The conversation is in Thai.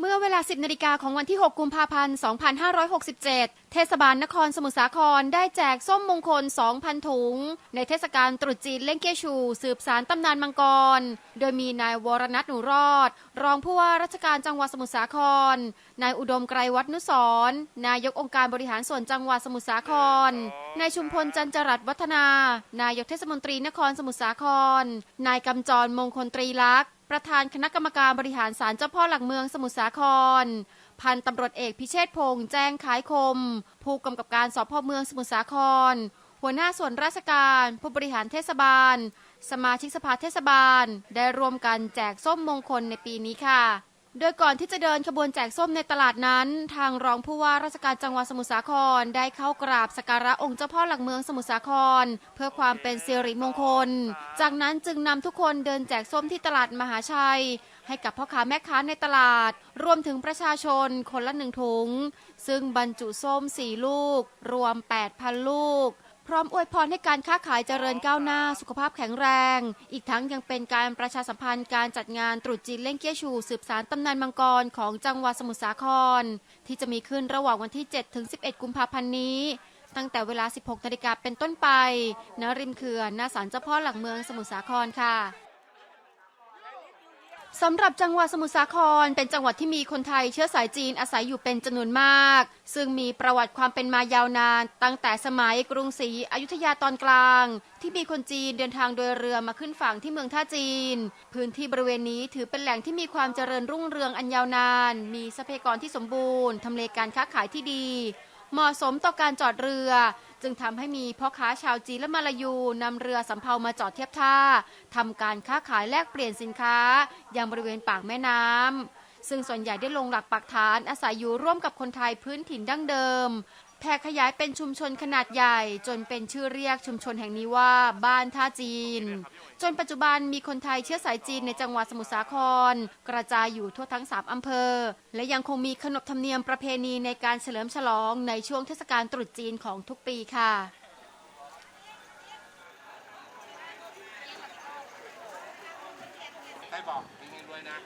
เมื่อเวลา 10นาฬิกาของวันที่ 6 กุมภาพันธ์ 2567 เทศบาลนครสมุทรสาครได้แจกส้มมงคล 2,000 ถุง ในเทศกาลตรุษจีนเล่งเกี้ยชู สืบสารตำนานมังกร โดยมีนายวรนัทหนูรอด รองผู้ว่าราชการจังหวัดสมุทรสาคร นายอุดมไกรวัฒนุสรนายกองค์การบริหารส่วนจังหวัดสมุทรสาคร นายชุมพลจันจรัตวัฒนา นายกเทศมนตรีนครสมุทรสาคร นายกำจรมงคลตรีลักษ ประธานคณะกรรมการบริหารศาลเจ้าพ่อหลักเมืองสมุทรสาคร พันตำรวจเอกพิเชษพงษ์แจ้งขายคม ผู้กำกับการสพเมืองสมุทรสาคร หัวหน้าส่วนราชการ ผู้บริหารเทศบาล สมาชิกสภาเทศบาล ได้รวมกันแจกส้มมงคลในปีนี้ค่ะ โดยก่อนที่จะเดินขบวนแจกส้มในตลาดนั้น ทางรองผู้ว่าราชการจังหวัดสมุทรสาครได้เข้ากราบสักการะองค์เจ้าพ่อหลักเมืองสมุทรสาคร เพื่อความเป็นสิริมงคล จากนั้นจึงนำทุกคนเดินแจกส้มที่ตลาดมหาชัย ให้กับพ่อค้าแม่ค้าในตลาด รวมถึงประชาชนคนละหนึ่งถุง ซึ่งบรรจุส้ม4ลูก รวม 8,000 ลูก พร้อมอวยพรให้การค้าขายเจริญก้าวหน้า สุขภาพแข็งแรง อีกทั้งยังเป็นการประชาสัมพันธ์การจัดงานตรุษจีนเล่งเกี้ยชู สืบสารตำนานมังกรของจังหวัดสมุทรสาคร ที่จะมีขึ้นระหว่างวันที่ 7 ถึง 11 กุมภาพันธ์นี้ ตั้งแต่เวลา 16 นาฬิกาเป็นต้นไปณริมเขื่อนหน้าศาลเจ้าพ่อหลักเมืองสมุทรสาครค่ะ สำหรับจังหวัดสมุทรสาครเป็นจังหวัดที่มีคนไทยเชื้อสายจีนอาศัยอยู่เป็นจำนวนมาก ซึ่งมีประวัติความเป็นมายาวนาน ตั้งแต่สมัยกรุงศรีอยุธยาตอนกลาง ที่มีคนจีนเดินทางโดยเรือมาขึ้นฝั่งที่เมืองท่าจีน พื้นที่บริเวณนี้ถือเป็นแหล่งที่มีความเจริญรุ่งเรืองอันยาวนาน มีทรัพยากรที่สมบูรณ์ทำเลการค้าขายที่ดี เหมาะสมต่อการจอดเรือ จึงทำให้มีพ่อค้าชาวจีนและมาลายูนำเรือสำเภามาจอดเทียบท่าทำการค้าขายแลกเปลี่ยนสินค้ายังบริเวณปากแม่น้ำซึ่งส่วนใหญ่ได้ลงหลักปักฐานอาศัยอยู่ร่วมกับคนไทยพื้นถิ่นดั้งเดิม ผ่ขยายเป็นชุมชนขนาดใหญ่ จนเป็นชื่อเรียกชุมชนแห่งนี้ว่าบ้านท่าจีน จนปัจจุบันมีคนไทยเชื้อสายจีนในจังหวัดสมุทรสาคร กระจายอยู่ทั่วทั้ง 3 อำเภอ และยังคงมีขนบธรรมเนียมประเพณีในการเฉลิมฉลองในช่วงเทศกาลตรุษจีนของทุกปีค่ะใครบอกเฮงๆรวยนะ